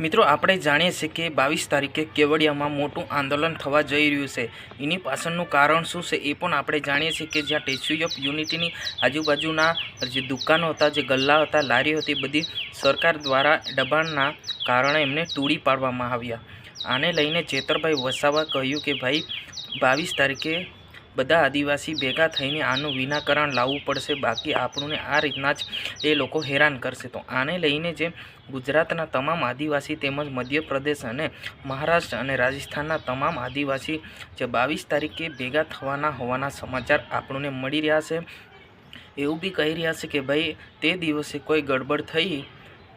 મિત્રો, આપણે જાણીએ છીએ કે બાવીસ તારીખે કેવડિયામાં મોટું આંદોલન થવા જઈ રહ્યું છે. એની પાછળનું કારણ શું છે એ પણ આપણે જાણીએ છીએ કે જ્યાં સ્ટેચ્યુ ઓફ યુનિટીની આજુબાજુના જે દુકાનો હતા, જે ગલ્લા હતા, લારીઓ હતી બધી સરકાર દ્વારા દબાણના કારણે એમને તોડી પાડવામાં આવ્યા. આને લઈને ચેતરભાઈ વસાવા કહ્યું કે, ભાઈ, બાવીસ તારીખે બધા આદિવાસી ભેગા થઈને આનું વિનાકરણ લાવવું પડશે. બાકી આપણને આ રીતના જ એ લોકો હેરાન કરશે. તો આને લઈને જે ગુજરાતના તમામ આદિવાસી તેમજ મધ્યપ્રદેશ અને મહારાષ્ટ્ર અને રાજસ્થાનના તમામ આદિવાસી જે બાવીસ તારીખે ભેગા થવાના હોવાના સમાચાર આપણને મળી રહ્યા છે. એવું બી કહી રહ્યા છે કે ભાઈ, તે દિવસે કોઈ ગડબડ થઈ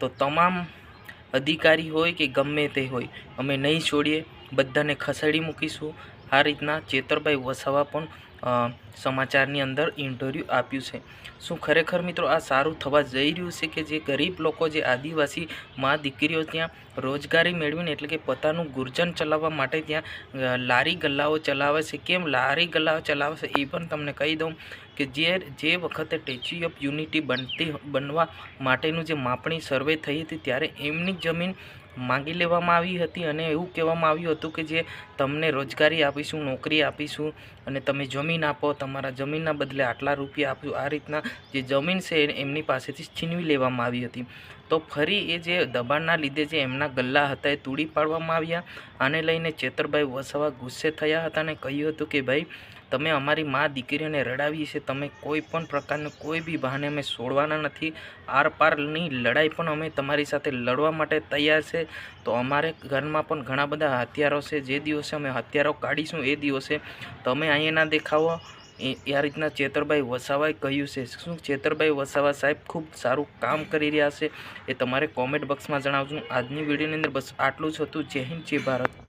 તો તમામ અધિકારી હોય કે ગમે તે હોય, અમે નહીં છોડીએ. બધાને ખસેડી મૂકીશું. આ રીતના ચેતરભાઈ વસાવા પણ સમાચારની અંદર ઇન્ટરવ્યૂ આપ્યું છે. શું ખરેખર મિત્રો આ સારું થવા જઈ રહ્યું છે કે જે ગરીબ લોકો, જે આદિવાસી મા દીકરીઓ ત્યાં રોજગારી મેળવીને એટલે કે પોતાનું ગુર્જન ચલાવવા માટે ત્યાં લારી ગલ્લાઓ ચલાવે છે? કેમ લારી ગલ્લાઓ ચલાવે છે? એ પણ તમને કહી દઉં કે જે જે વખતે સ્ટેચ્યુ ઓફ યુનિટી બનતી, બનવા માટેનું જે માપણી સર્વે થઈ હતી, ત્યારે એમની જમીન માંગી લેવામાં આવી હતી અને એવું કહેવામાં આવ્યું હતું કે જે તમને રોજગારી આપીશું, નોકરી આપીશું અને તમે જમીન આપો, તમારા જમીનના બદલે આટલા રૂપિયા આપ્યું આ રીતના જે જમીન છે, એમની પાસેથી છીનવી લેવામાં આવી હતી. તો ફરી એ જે દબાણના લીધે જે એમના ગલ્લા હતા એ તૂડી પાડવામાં આવ્યા આને લઈને ચેતરભાઈ વસાવા ગુસ્સે થયા હતા અને કહ્યું હતું કે, ભાઈ, તમે અમારી મા દીકરીઓને રડાવી છે. તમે કોઈ પણ પ્રકારનું કોઈ બી બહાને અમે છોડવાના નથી. આરપારની લડાઈ પણ અમે તમારી સાથે લડવા માટે તૈયાર છે. તો અમારે ઘરમાં પણ ઘણા બધા હથિયારો છે. જે દિવસે અમે હથિયારો કાઢીશું એ દિવસે તમે અહીંયા ના દેખાવો. એ આ રીતના ચેતરભાઈ વસાવાએ કહ્યું છે. શું ચેતરભાઈ વસાવા સાહેબ ખૂબ સારું કામ કરી રહ્યા છે એ તમારે કોમેન્ટ બોક્સમાં જણાવજો. આજની વિડીયોની અંદર બસ આટલું જ હતું. જય હિન્દ, જય ભારત.